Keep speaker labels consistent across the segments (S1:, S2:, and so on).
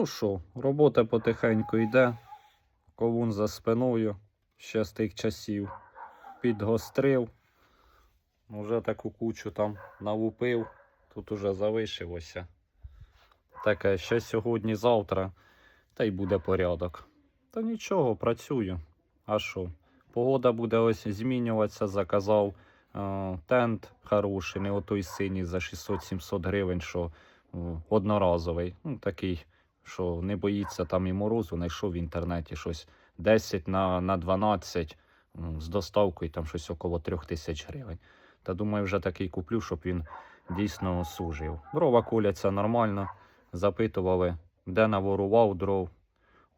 S1: Ну що, робота потихеньку йде. Ковун за спиною ще з тих часів. Підгострив. Уже таку кучу там навупив. Тут уже залишилося. Таке ще сьогодні-завтра. Та й буде порядок. Та нічого, працюю. А що? Погода буде ось змінюватися, заказав е, тент хороший, не отой синій за 600-700 гривень, що е, одноразовий. Ну, такий, що не боїться там і морозу. Знайшов в інтернеті щось 10 на, на 12 з доставкою там щось около 3 тисяч гривень. Та думаю, вже такий куплю, щоб він дійсно служив. Дрова куляться нормально. Запитували, де наворував дров.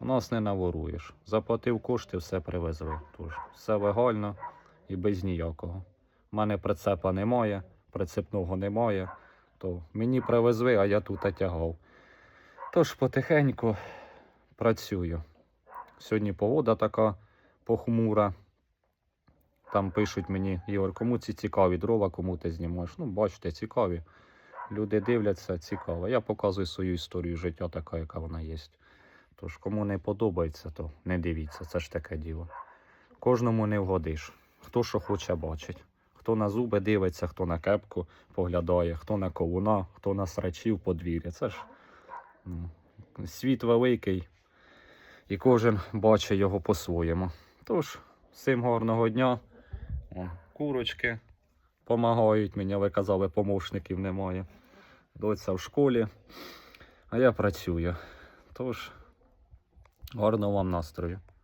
S1: У нас не наворуєш. Заплатив кошти, все привезли. Тож все легально і без ніякого. У мене прицепа немає, прицепного немає. То мені привезли, а я тут тягав. Тож потихеньку працюю. Сьогодні погода така похмура. Там пишуть мені, Ігор, кому ці цікаві дрова, кому ти знімаєш. Ну, бачите, цікаві. Люди дивляться, цікаво. Я показую свою історію життя, така, яка вона є. Тож, кому не подобається, то не дивіться, це ж таке діло. Кожному не вгодиш. Хто що хоче бачить. Хто на зуби дивиться, хто на кепку поглядає, хто на ковуна, хто на срачів подвір'я. Це ж світ великий, і кожен бачить його по-своєму. Тож, всім гарного дня. Курочки допомагають мені, ви казали, помощників немає. Доця в школі, а я працюю. Тож, гарного вам настрою.